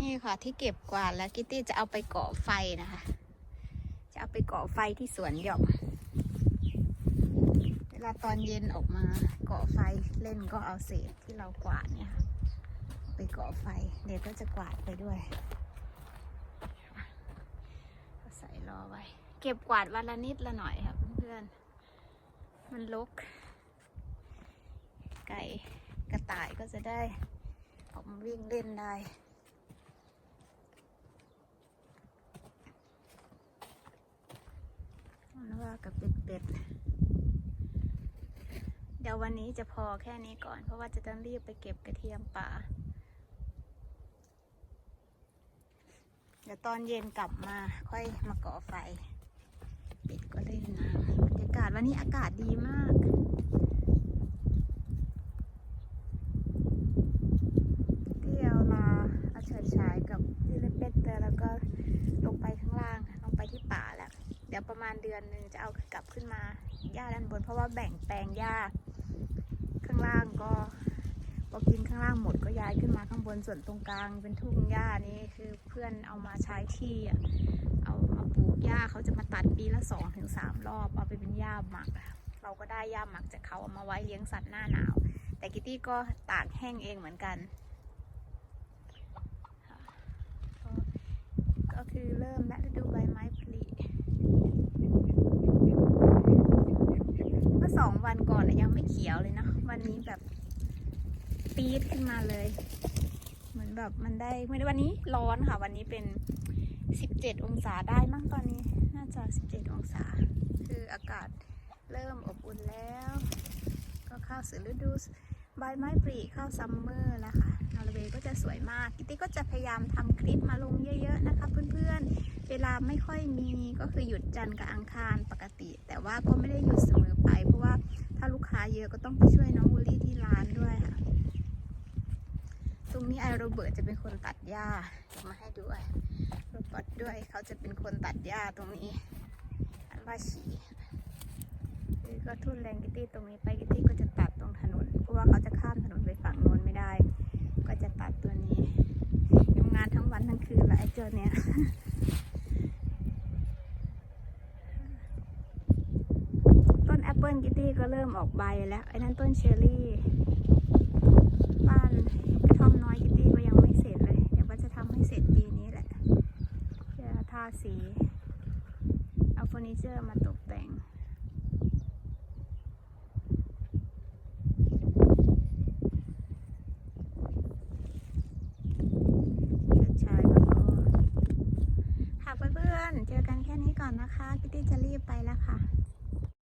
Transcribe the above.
นี่ค่ะที่เก็บกวาดแล้วกิตตี้จะเอาไปก่อไฟนะคะ จะเอาไปก่อไฟที่สวนหย่อมเวลาตอนเย็นออกมาก่อไฟเล่นก็เอาเศษที่เรากวาดเนี่ยค่ะเอาไปก่อไฟเดี๋ยวก็จะกวาดไปด้วยใส่รอไว้ เก็บกวาดวันละนิดละหน่อยค่ะเพื่อนมันลก ไก่กระต่ายก็จะได้ออกมาวิ่งเล่นได้ นว่ากับเป็ดๆเดี๋ยววันนี้จะพอแค่นี้ก่อน เพราะว่าจะต้องรีบไปเก็บกระเทียมป่า เดี๋ยวตอนเย็นกลับมาค่อยมาก่อไฟเป็ดก็เล่นน้ำบรรยากาศวันนี้อากาศดีมาก ที่เอามาเอาเฉิดฉายกับที่เล็บเป็ดเตอร์แล้วก็ลงไปข้างล่างลงไปที่ป่าแล้ว เดี๋ยวประมาณเดือนหนึ่งจะเอา กลับขึ้นมาหญ้าด้านบน เพราะว่าแบ่งแปลงหญ้าข้างล่างก็พอกินข้างล่างหมดก็ย้ายขึ้นมาข้างบนส่วนตรงกลางเป็นทุ่งหญ้านี่คือเพื่อนเอามาใช้ที่เอามาปลูกหญ้าเขาจะมาตัดปีละสองถึงสามรอบเอาไปเป็นหญ้าหมัก เราก็ได้หญ้าหมักจากเขาเอามาไว้เลี้ยงสัตว์หน้าหนาว แต่กิตตี้ก็ตากแห้งเองเหมือนกัน ก็ก็คือเริ่มและฤดูใบไม้ผลิเมื่ อสองวันก่อนนะยังไม่เขียวเลยเนาะวันนี้แบบปี๊ดขึ้นมาเลย เหมือนแบบมันได้ไม่ได้วันนี้ร้อนค่ะ วันนี้เป็นสิบเจ็ดองศาได้มั้งตอนนี้ น่าจะสิบเจ็ดองศา คืออากาศเริ่มอบอุ่นแล้ว ก็เข้าสู่ฤดูใบไม้ผลิเข้าซัมเมอร์แล้วค่ะนอร์เวย์ก็จะสวยมาก กิตตี้ก็จะพยายามทำคลิปมาลงเยอะ ๆ นะคะ เพื่อนๆ เวลาไม่ค่อยมีก็คือหยุดจันทร์กับอังคารปกติ แต่ว่าก็ไม่ได้หยุดเสมอไป ยอะก็ต้องไปช่วยน้องวูลี่ที่ร้านด้วยค่ะ ตรงนี้ไอโรเบิร์ตจะเป็นคนตัดหญ้าเดี๋ยวมาให้ดูไอโรบิร์ตด้วยเขาจะเป็นคนตัดหญ้าตรงนี้อันว่าฉีคือก็ทุ่นแรงกิตตี้ตรงนี้ไปกิตตี้ก็จะตัดตรงถนนเพราะว่าเขาจะข้ามถนนไปฝั่งโน้นไม่ได้ ก็จะตัดตัวนี้ทำงานทั้งวันทั้งคืนแล้วไอเจ้าเนี้ย ต้นแอปเปิ ลกิตตี้ก็เริ่มออกใบแล้ว ไอ้นั่นต้นเชอร์รี่ บ้านกระท่อมน้อยกิตตี้ก็ยังไม่เสร็จเลย เดี๋ยวก็จะทำให้เสร็จปีนี้แหละ จะทาสี เอาเฟอร์นิเจอร์มาตกแต่งเกิดชายก็ค่ะเพื่อนเจอกันแค่นี้ก่อนนะคะ กิตตี้จะรีบไปแล้วค่ะ